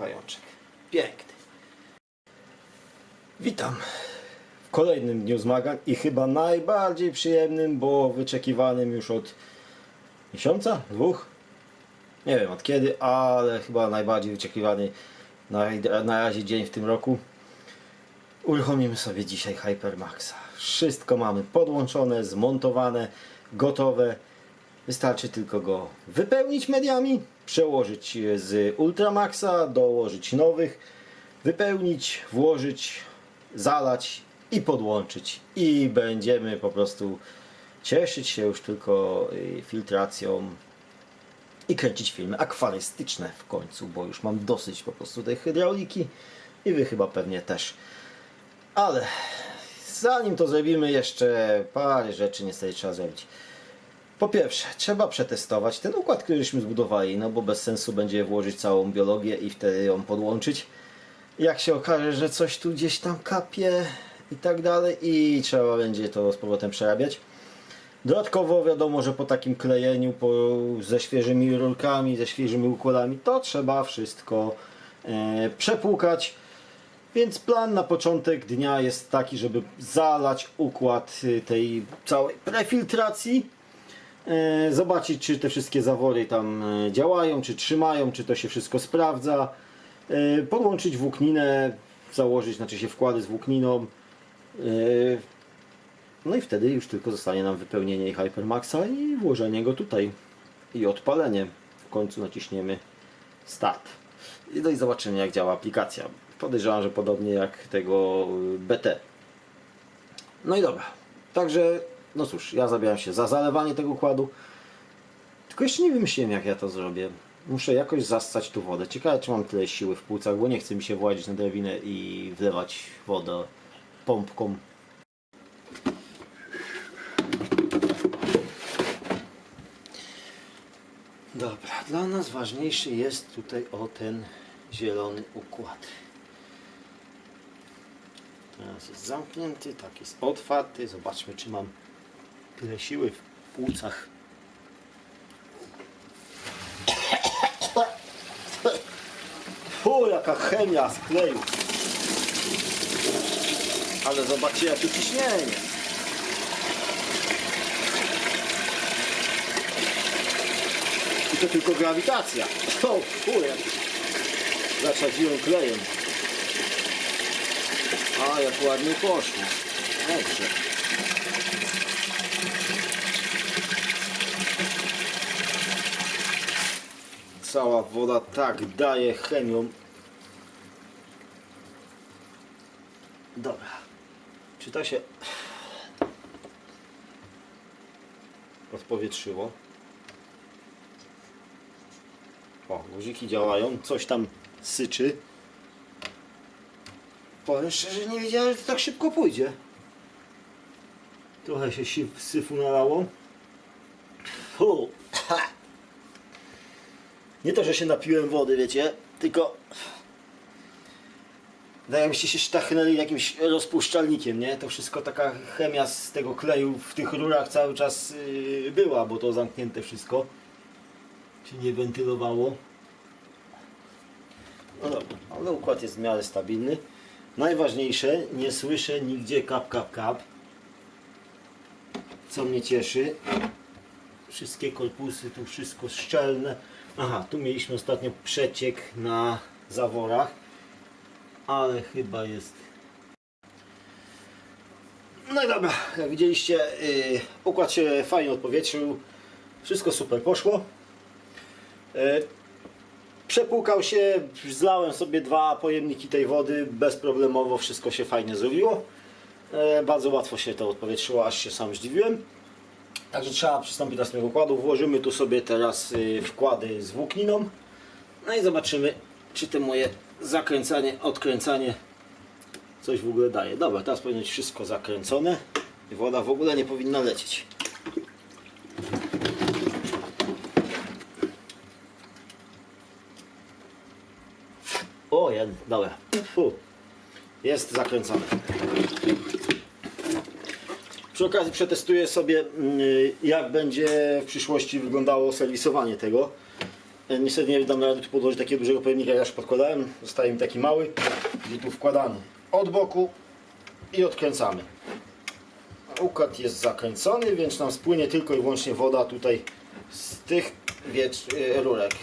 pajączek. Piękny. Witam w kolejnym dniu zmagań i chyba najbardziej przyjemnym, bo wyczekiwanym już od miesiąca, dwóch, nie wiem od kiedy, ale chyba najbardziej wyczekiwany na, na razie dzień w tym roku. Uruchomimy sobie dzisiaj Hypermaxa. Wszystko mamy podłączone, zmontowane, gotowe. Wystarczy tylko go wypełnić mediami, przełożyć z Ultramaxa, dołożyć nowych, wypełnić, włożyć, zalać i podłączyć. I będziemy po prostu cieszyć się już tylko y, filtracją i kręcić filmy akwarystyczne w końcu, bo już mam dosyć po prostu tej hydrauliki i wy chyba pewnie też. Ale zanim to zrobimy, jeszcze parę rzeczy niestety trzeba zrobić. Po pierwsze, trzeba przetestować ten układ, któryśmy zbudowali, no bo bez sensu będzie włożyć całą biologię i wtedy ją podłączyć. Jak się okaże, że coś tu gdzieś tam kapie i tak dalej i trzeba będzie to z powrotem przerabiać. Dodatkowo wiadomo, że po takim klejeniu po, ze świeżymi rurkami, ze świeżymi układami, to trzeba wszystko e, przepłukać. Więc plan na początek dnia jest taki, żeby zalać układ y, tej całej prefiltracji. E, Zobaczyć, czy te wszystkie zawory tam e, działają, czy trzymają, czy to się wszystko sprawdza. E, Podłączyć włókninę, założyć, znaczy się wkłady z włókniną. No i wtedy już tylko zostanie nam wypełnienie Hypermaxa i włożenie go tutaj. I odpalenie. W końcu naciśniemy Start. No i zobaczymy jak działa aplikacja. Podejrzewam, że podobnie jak tego BT. No i dobra. Także, no cóż, ja zabieram się za zalewanie tego układu. Tylko jeszcze nie wymyśliłem jak ja to zrobię. Muszę jakoś zassać tu wodę. Ciekawe czy mam tyle siły w płucach, bo nie chce mi się włazić na drewinę i wlewać wodę pompką. Dobra, dla nas ważniejszy jest tutaj o ten zielony układ. Teraz jest zamknięty, tak jest otwarty. Zobaczmy, czy mam tyle siły w płucach. Fu, jaka chemia skleju. Ale zobaczcie, jakie ciśnienie. I to tylko grawitacja. O, jak zaczadziłem klejem. A, jak ładnie poszło. Dobrze. Cała woda tak daje chemią. Dobra. Czy to się odpowietrzyło? O, guziki działają, coś tam syczy. Powiem szczerze, nie wiedziałem, że to tak szybko pójdzie. Trochę się syf- syfu nalało. Nie to, że się napiłem wody, wiecie, tylko wydaje mi się, że się sztachnęli jakimś rozpuszczalnikiem, nie? To wszystko taka chemia z tego kleju w tych rurach cały czas yy, była, bo to zamknięte wszystko. Się nie wentylowało. No dobra, ale układ jest w miarę stabilny. Najważniejsze, nie słyszę nigdzie kap, kap, kap. Co mnie cieszy. Wszystkie korpusy, tu wszystko szczelne. Aha, tu mieliśmy ostatnio przeciek na zaworach. Ale chyba jest... No i dobra, jak widzieliście, yy, układ się fajnie odpowietrzył. Wszystko super poszło. Yy, Przepłukał się, zlałem sobie dwa pojemniki tej wody, bezproblemowo wszystko się fajnie zrobiło. E, bardzo łatwo się to odpowietrzyło, aż się sam zdziwiłem. Także trzeba przystąpić do następnego układu. Włożymy tu sobie teraz y, wkłady z włókniną. No i zobaczymy, czy te moje zakręcanie, odkręcanie coś w ogóle daje. Dobra, teraz powinno być wszystko zakręcone i woda w ogóle nie powinna lecieć. O, jeden, dobra. Fu. Jest zakręcone. Przy okazji przetestuję sobie, mm, jak będzie w przyszłości wyglądało serwisowanie tego. E, Niestety nie dam rady tu podłożyć takiego dużego pojemnika, jak już podkładałem. Zostaje mi taki mały, gdzie tu wkładany od boku i odkręcamy. Układ jest zakręcony, więc nam spłynie tylko i wyłącznie woda tutaj z tych e, rurek.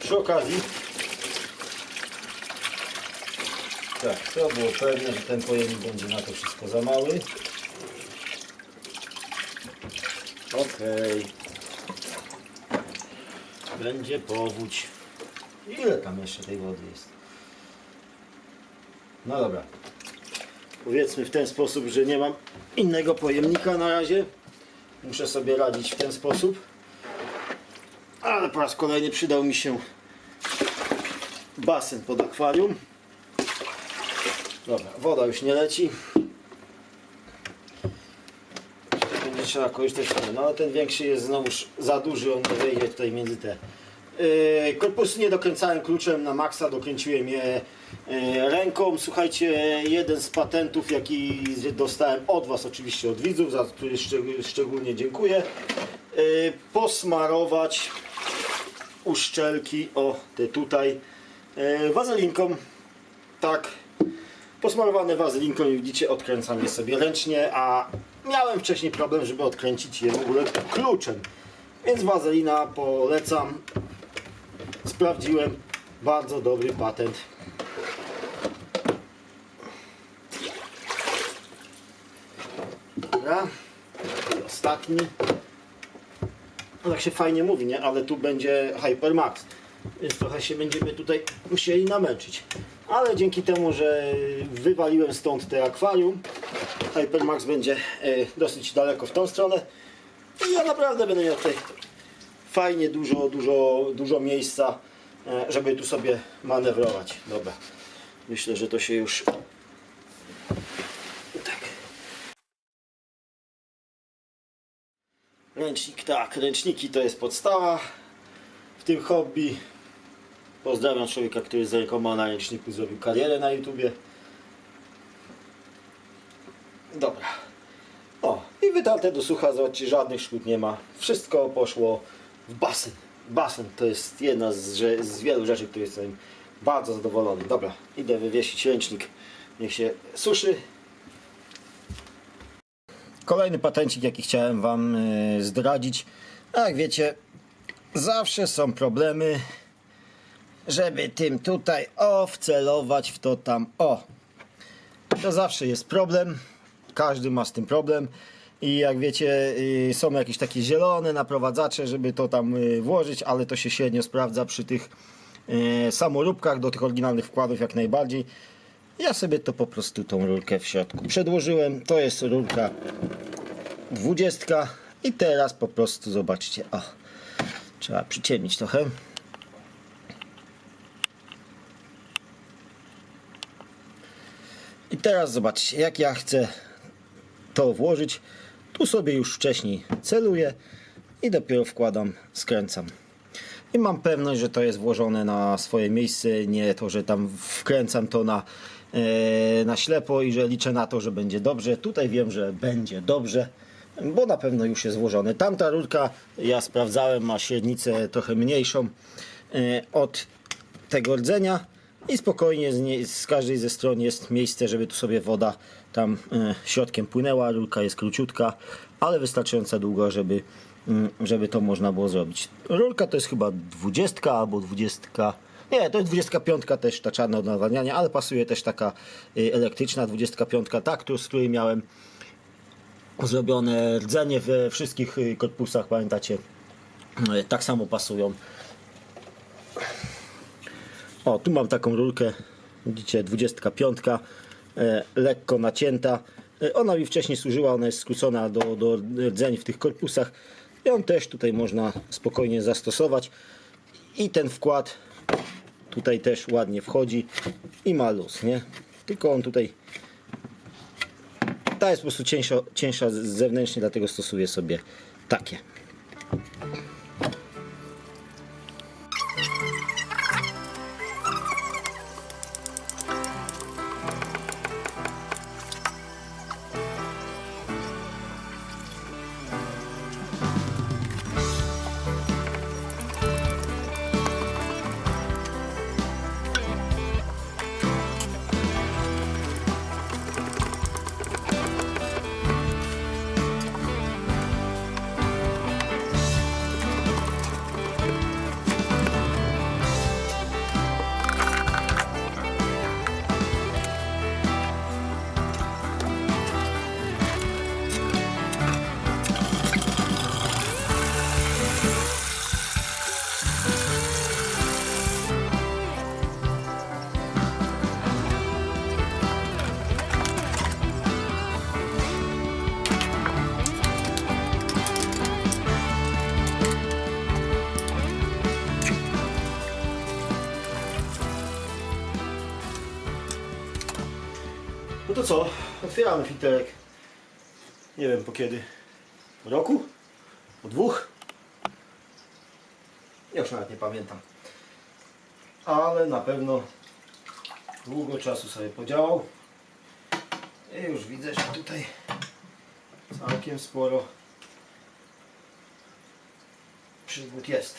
Przy okazji tak, to było pewne, że ten pojemnik będzie na to wszystko za mały. Okej. Będzie powódź. Ile tam jeszcze tej wody jest? No dobra. Powiedzmy w ten sposób, że nie mam innego pojemnika na razie. Muszę sobie radzić w ten sposób. Ale po raz kolejny przydał mi się basen pod akwarium. Dobra, woda już nie leci. Będzie trzeba korzystać z. No ale ten większy jest znowuż za duży, on wejdzie tutaj między te. Yy, korpusy nie dokręcałem kluczem na maksa, dokręciłem je yy, ręką. Słuchajcie, jeden z patentów, jaki dostałem od Was, oczywiście od widzów, za który szczeg- szczególnie dziękuję. Yy, posmarować uszczelki, o te tutaj, yy, wazelinką. Tak, posmarowane wazelinką i widzicie, odkręcam je sobie ręcznie, a miałem wcześniej problem, żeby odkręcić je w ogóle kluczem. Więc wazelina polecam. Sprawdziłem. Bardzo dobry patent. Dobra. I ostatni. No tak się fajnie mówi, nie? Ale tu będzie Hypermax. Więc trochę się będziemy tutaj musieli namęczyć. Ale dzięki temu, że wywaliłem stąd te akwarium, Hypermax będzie e, dosyć daleko w tą stronę. I ja naprawdę będę miał tutaj fajnie dużo, dużo, dużo miejsca, e, żeby tu sobie manewrować. Dobra. Myślę, że to się już tak. Ręcznik, tak, ręczniki to jest podstawa w tym hobby. Pozdrawiam człowieka, który z rękoma na ręczniku zrobił karierę na YouTubie. Dobra. O, i wytarte do sucha, zobaczcie, żadnych szkód nie ma. Wszystko poszło w basen. Basen to jest jedna z, z wielu rzeczy, które jestem bardzo zadowolony. Dobra, idę wywiesić ręcznik. Niech się suszy. Kolejny patencik, jaki chciałem Wam e, zdradzić. Jak wiecie, zawsze są problemy, żeby tym tutaj o wcelować w to tam o. To zawsze jest problem. Każdy ma z tym problem. I jak wiecie, y, są jakieś takie zielone naprowadzacze, żeby to tam y, włożyć, ale to się średnio sprawdza przy tych y, samoróbkach do tych oryginalnych wkładów jak najbardziej. Ja sobie to po prostu tą rurkę w środku przedłożyłem. To jest rurka 20 i teraz po prostu zobaczcie. O, trzeba przyciemnić trochę. I teraz zobaczcie, jak ja chcę to włożyć. Tu sobie już wcześniej celuję i dopiero wkładam, skręcam. I mam pewność, że to jest włożone na swoje miejsce, nie to, że tam wkręcam to na, e, na ślepo i że liczę na to, że będzie dobrze. Tutaj wiem, że będzie dobrze, bo na pewno już jest włożone. Tamta rurka, ja sprawdzałem, ma średnicę trochę mniejszą e, od tego rdzenia i spokojnie z, nie, z każdej ze stron jest miejsce, żeby tu sobie woda tam e, środkiem płynęła. Rurka jest króciutka, ale wystarczająco długo, żeby, mm, żeby to można było zrobić. Rurka to jest chyba 20 albo 20. Nie, to jest 25 też ta czarna od nawadniania, ale pasuje też taka y, elektryczna 25, ta, którą- z której miałem zrobione rdzenie we wszystkich y, korpusach, pamiętacie? Tak samo pasują. O, tu mam taką rurkę, widzicie, 25, e, lekko nacięta. E, ona mi wcześniej służyła, ona jest skrócona do, do rdzeni w tych korpusach. Ją też tutaj można spokojnie zastosować. I ten wkład tutaj też ładnie wchodzi i ma luz, nie? Tylko on tutaj ta jest po prostu cięższa z- zewnętrznie, dlatego stosuję sobie takie. Co? Otwieramy filterek. Nie wiem po kiedy. Po roku? Po dwóch? Ja już nawet nie pamiętam. Ale na pewno długo czasu sobie podziałał. I już widzę, że tutaj całkiem sporo przygód jest.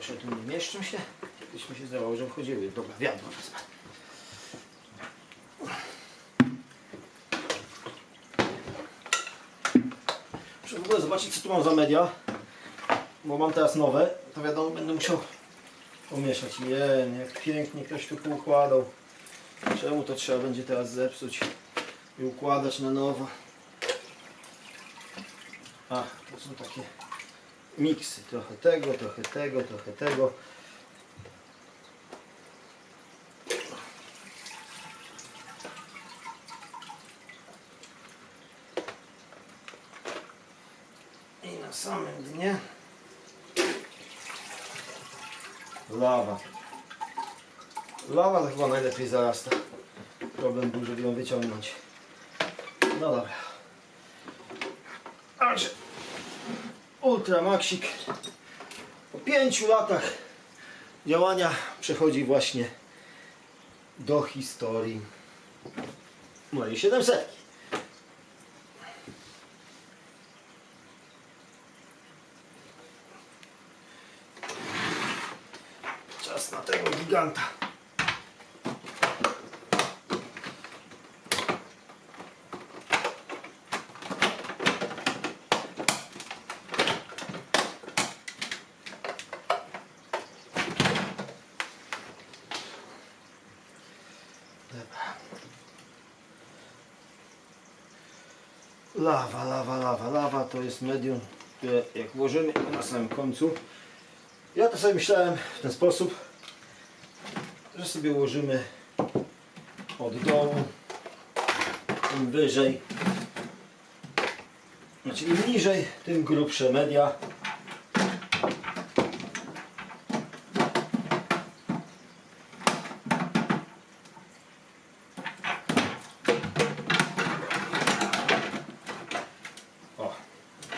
Kosze tu nie mieszczą się. Kiedyś mi się zdawało, że wchodziły. Dobra, wiadro wezmę. Muszę w ogóle zobaczyć, co tu mam za media. Bo mam teraz nowe. To wiadomo, będę musiał pomieszać. Je, jak pięknie ktoś tu poukładał. Czemu to trzeba będzie teraz zepsuć i układać na nowo? A, to są takie miksy. Trochę tego, trochę tego, trochę tego. I na samym dnie lawa. Lawa to chyba najlepiej zarasta. Problem był, żeby ją wyciągnąć. No dobra. Także Ultra Maxik po pięciu latach działania przechodzi właśnie do historii mojej 700. Czas na tego giganta. Lawa, lawa, lawa, lawa to jest medium, które jak włożymy na samym końcu. Ja to sobie myślałem w ten sposób, że sobie ułożymy od dołu, im wyżej, znaczy im niżej, tym grubsze media. O,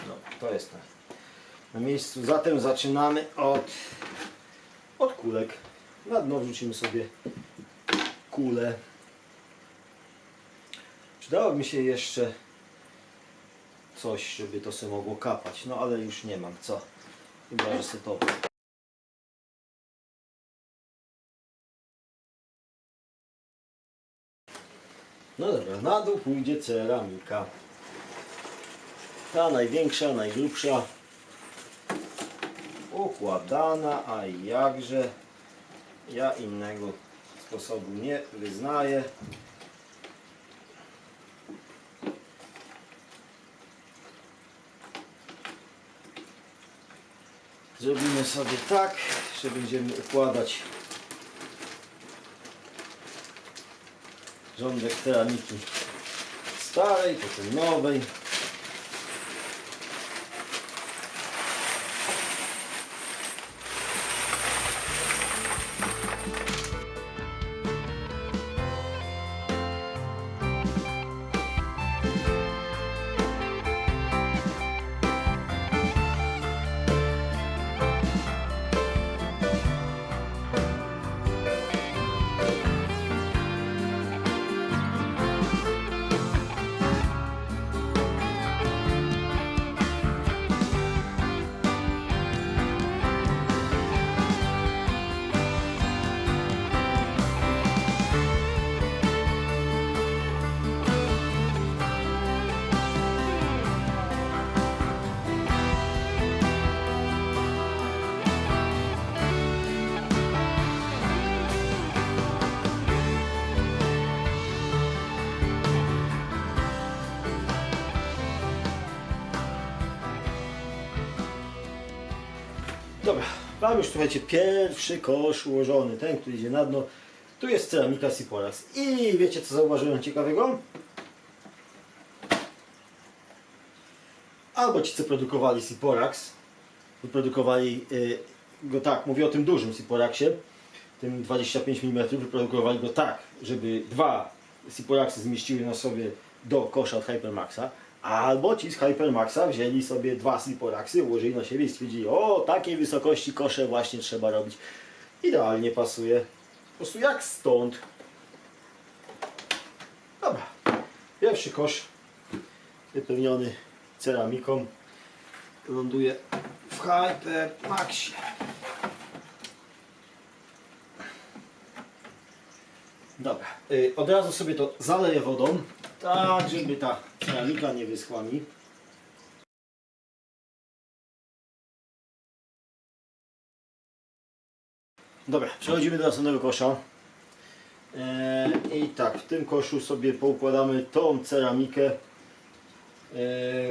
no, to jest na, na Zatem zaczynamy od, od kulek. Na dno wrzucimy sobie kulę. Przydałoby mi się jeszcze coś, żeby to sobie mogło kapać. No ale już nie mam co. Chyba, że sobie to No dobra, na dół pójdzie ceramika. Ta największa, najgrubsza. Układana, a jakże ja innego sposobu nie wyznaję. Zrobimy sobie tak, że będziemy układać rządek ceramiki starej, potem nowej. Mam już słuchajcie pierwszy kosz ułożony, ten, który idzie na dno. Tu jest ceramika Siporax. I wiecie co zauważyłem ciekawego? Albo ci co produkowali Siporax wyprodukowali y, go tak, mówię o tym dużym Siporaxie, tym 25 mm, wyprodukowali go tak, żeby dwa Siporaxy zmieściły na sobie do kosza od Hypermaxa, albo ci z Hypermaxa wzięli sobie dwa Siporaxy, ułożyli na siebie i stwierdzili, o takiej wysokości kosze właśnie trzeba robić. Idealnie pasuje. Po prostu jak stąd. Dobra. Pierwszy kosz wypełniony ceramiką ląduje w Hypermaxie. Dobra, y, od razu sobie to zaleję wodą, tak żeby ta ceramika nie wyschła mi. Dobra, przechodzimy do następnego kosza. E, I tak, w tym koszu sobie poukładamy tą ceramikę e,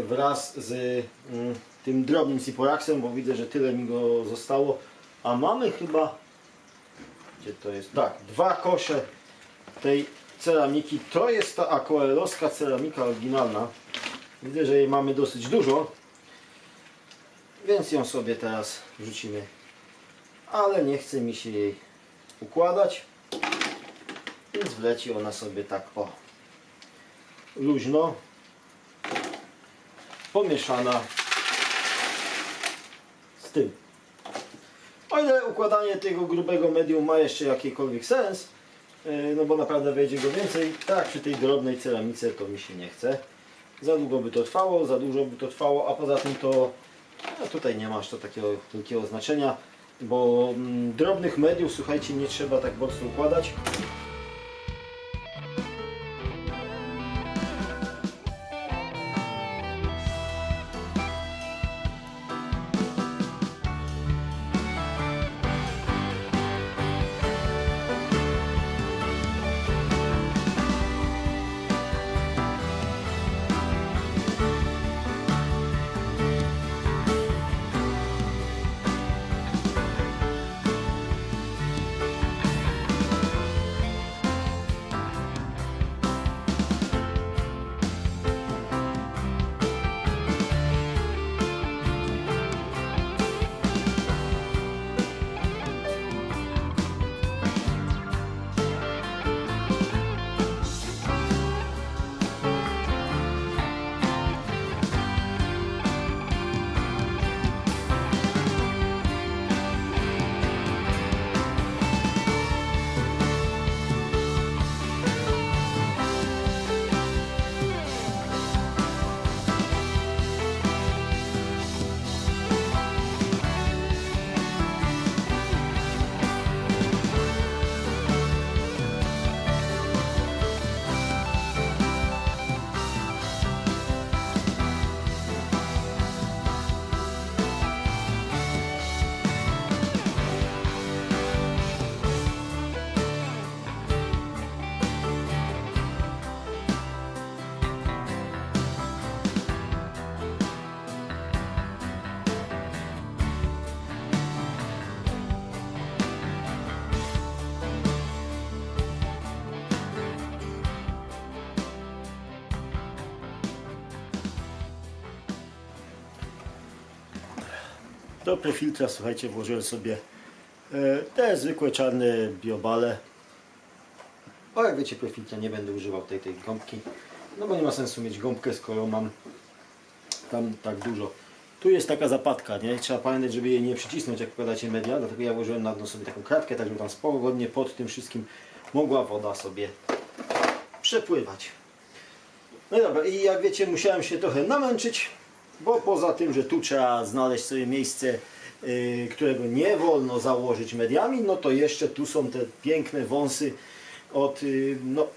wraz z mm, tym drobnym siporaxem, bo widzę, że tyle mi go zostało. A mamy chyba, gdzie to jest? Tak, dwa kosze tej ceramiki. To jest ta aquarelowska ceramika oryginalna. Widzę, że jej mamy dosyć dużo, więc ją sobie teraz wrzucimy. Ale nie chce mi się jej układać, więc wleci ona sobie tak o luźno pomieszana z tym. O ile układanie tego grubego medium ma jeszcze jakikolwiek sens, no bo naprawdę wejdzie go więcej, tak przy tej drobnej ceramice to mi się nie chce. Za długo by to trwało, za dużo by to trwało, a poza tym to no tutaj nie masz to takiego wielkiego znaczenia, bo mm, drobnych mediów, słuchajcie, nie trzeba tak mocno układać. Do profiltra, słuchajcie, włożyłem sobie e, te zwykłe czarne biobale. O, jak wiecie, profiltra nie będę używał tej, tej gąbki, no bo nie ma sensu mieć gąbkę, skoro mam tam tak dużo. Tu jest taka zapadka, nie? Trzeba pamiętać, żeby jej nie przycisnąć, jak wkładacie media, dlatego ja włożyłem na dno sobie taką kratkę, tak żeby tam spokojnie pod tym wszystkim mogła woda sobie przepływać. No i dobra, i jak wiecie, musiałem się trochę namęczyć, bo poza tym, że tu trzeba znaleźć sobie miejsce, yy, którego nie wolno założyć mediami, no to jeszcze tu są te piękne wąsy od, yy, no,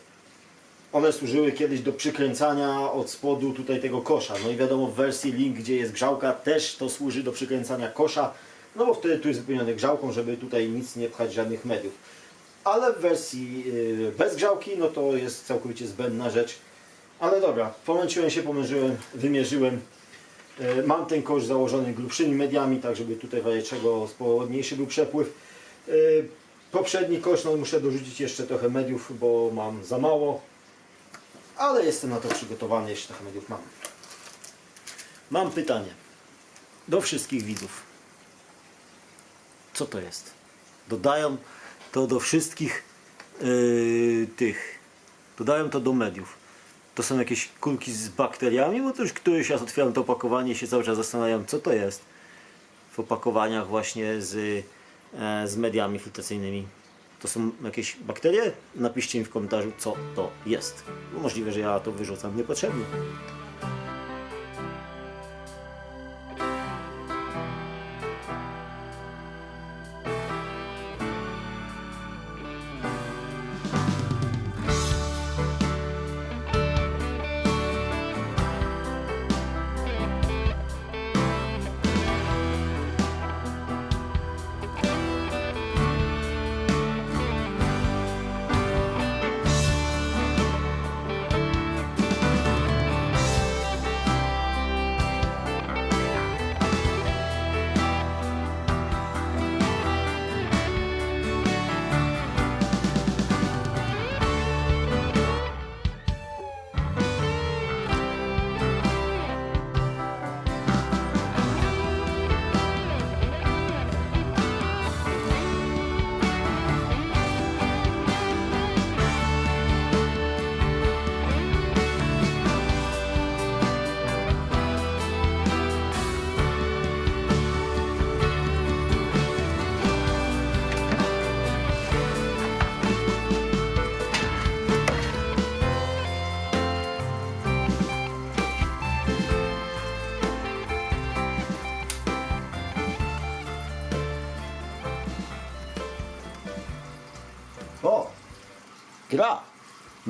one służyły kiedyś do przykręcania od spodu tutaj tego kosza. No i wiadomo w wersji Link, gdzie jest grzałka, też to służy do przykręcania kosza, no bo wtedy tu jest wypełniony grzałką, żeby tutaj nic nie pchać, żadnych mediów. Ale w wersji yy, bez grzałki, no to jest całkowicie zbędna rzecz. Ale dobra, pomęczyłem się, pomężyłem, wymierzyłem. E, Mam ten kosz założony grubszymi mediami, tak żeby tutaj w razie czego spowodniejszy był przepływ. E, Poprzedni kosz, no muszę dorzucić jeszcze trochę mediów, bo mam za mało. Ale jestem na to przygotowany, jeśli trochę mediów mam. Mam pytanie do wszystkich widzów. Co to jest? Dodają to do wszystkich yy, tych. Dodają to do mediów. To są jakieś kulki z bakteriami, bo to już któryś raz otwieram to opakowanie i się cały czas zastanawiam, co to jest w opakowaniach właśnie z, e, z mediami filtracyjnymi. To są jakieś bakterie? Napiszcie mi w komentarzu, co to jest. Możliwe, że ja to wyrzucam niepotrzebnie.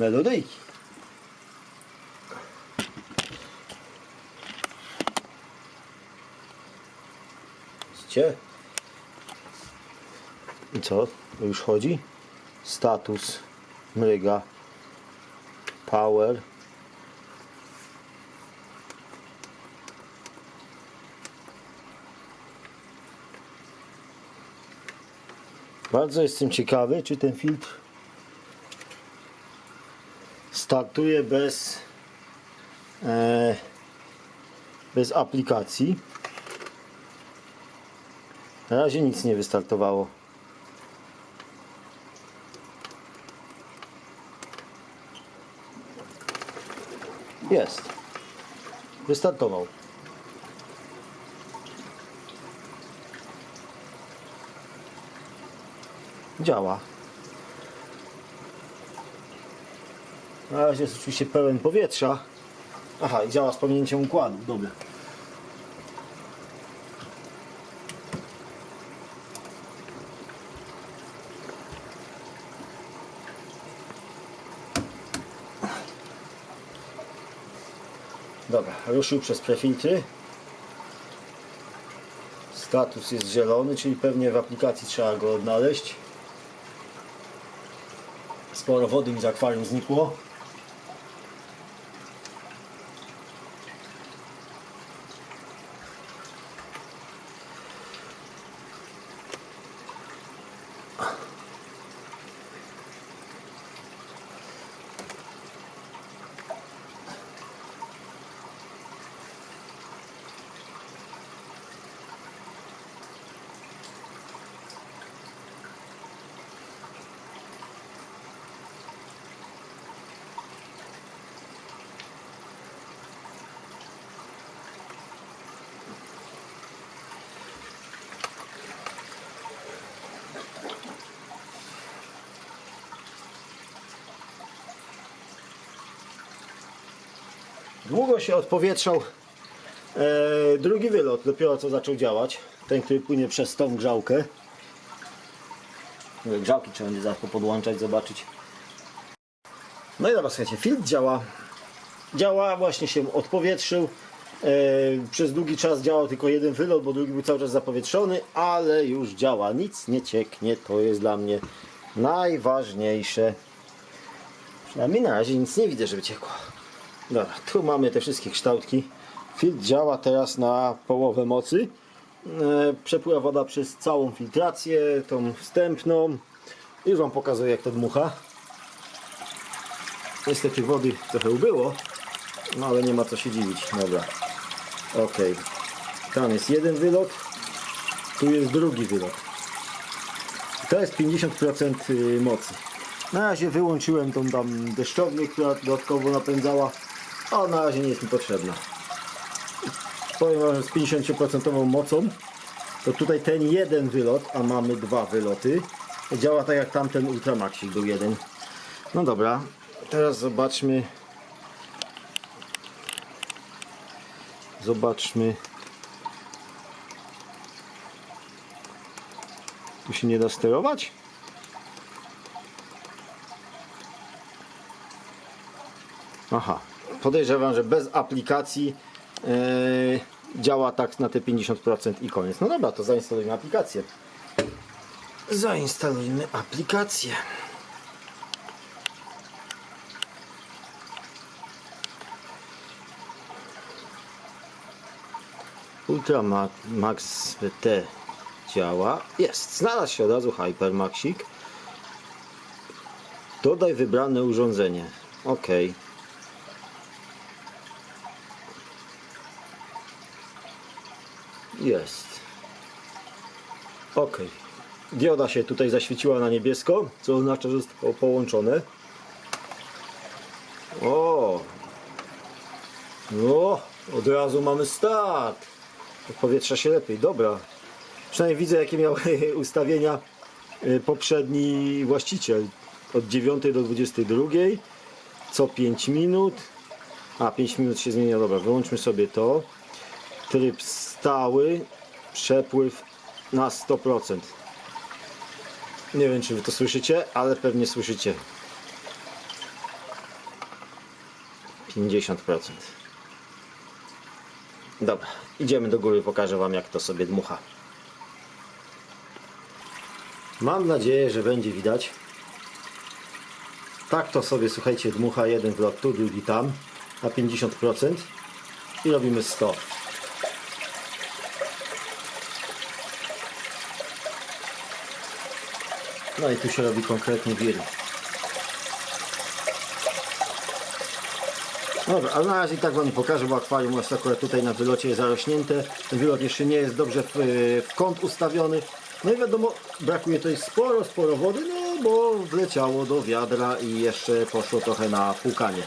Melodyjki. Widzicie? I co? Już chodzi? Status mryga. Power. Bardzo jestem ciekawy, czy ten filtr startuje bez e, bez aplikacji. Na razie nic nie wystartowało. Jest. Wystartował. Działa. Na razie jest oczywiście pełen powietrza. Aha, i działa z pominięciem układu. Dobra. Dobra, ruszył przez prefiltry. Status jest zielony, czyli pewnie w aplikacji trzeba go odnaleźć. Sporo wody mi z akwarium znikło. Długo się odpowietrzał e, drugi wylot, dopiero co zaczął działać. Ten, który płynie przez tą grzałkę. Mówię, Grzałki trzeba będzie zaraz podłączać, zobaczyć. No i dobra, słuchajcie, filtr działa. Działa, właśnie się odpowietrzył. E, przez długi czas działał tylko jeden wylot, bo drugi był cały czas zapowietrzony, ale już działa. Nic nie cieknie, to jest dla mnie najważniejsze. Przynajmniej na razie nic nie widzę, żeby ciekło. Dobra, tu mamy te wszystkie kształtki. Filtr działa teraz na połowę mocy. E, Przepływa woda przez całą filtrację, tą wstępną. Już Wam pokazuję jak to dmucha. Niestety wody trochę ubyło, no ale nie ma co się dziwić. Dobra, ok. Tam jest jeden wylot, tu jest drugi wylot. To jest 50% y, mocy. Na razie wyłączyłem tą tam deszczownię, która dodatkowo napędzała, a na razie nie jest mi potrzebna. Powiem wam, że z 50% mocą to tutaj ten jeden wylot, a mamy dwa wyloty, działa tak jak tamten Ultramaxik był jeden. No dobra, teraz zobaczmy. Zobaczmy. Tu się nie da sterować? Aha, podejrzewam, że bez aplikacji e, działa tak na te 50% i koniec. No dobra, to zainstalujmy aplikację. Zainstalujmy aplikację. Ultra Ma- Max VT działa. Jest, znalazł się od razu Hypermaxik. Dodaj wybrane urządzenie. OK. Jest. OK. Dioda się tutaj zaświeciła na niebiesko, co oznacza, że zostało połączone. O! No, od razu mamy start. Powietrza się lepiej, dobra. Przynajmniej widzę, jakie miał ustawienia y, poprzedni właściciel. Od 9 do 22, co 5 minut. A, 5 minut się zmienia, dobra, wyłączmy sobie to. Tryb stały, przepływ na 100%. Nie wiem, czy wy to słyszycie, ale pewnie słyszycie. 50%. Dobra, idziemy do góry, pokażę Wam jak to sobie dmucha. Mam nadzieję, że będzie widać. Tak to sobie, słuchajcie, dmucha jeden wlot tu, drugi tam na 50% i robimy 100. No i tu się robi konkretnie wir. Dobra, ale na razie i tak Wam pokażę, bo akwarium jest akurat tutaj na wylocie zarośnięte. Ten wylot jeszcze nie jest dobrze w, w kąt ustawiony. No i wiadomo, brakuje tutaj sporo, sporo wody, no bo wleciało do wiadra i jeszcze poszło trochę na płukanie.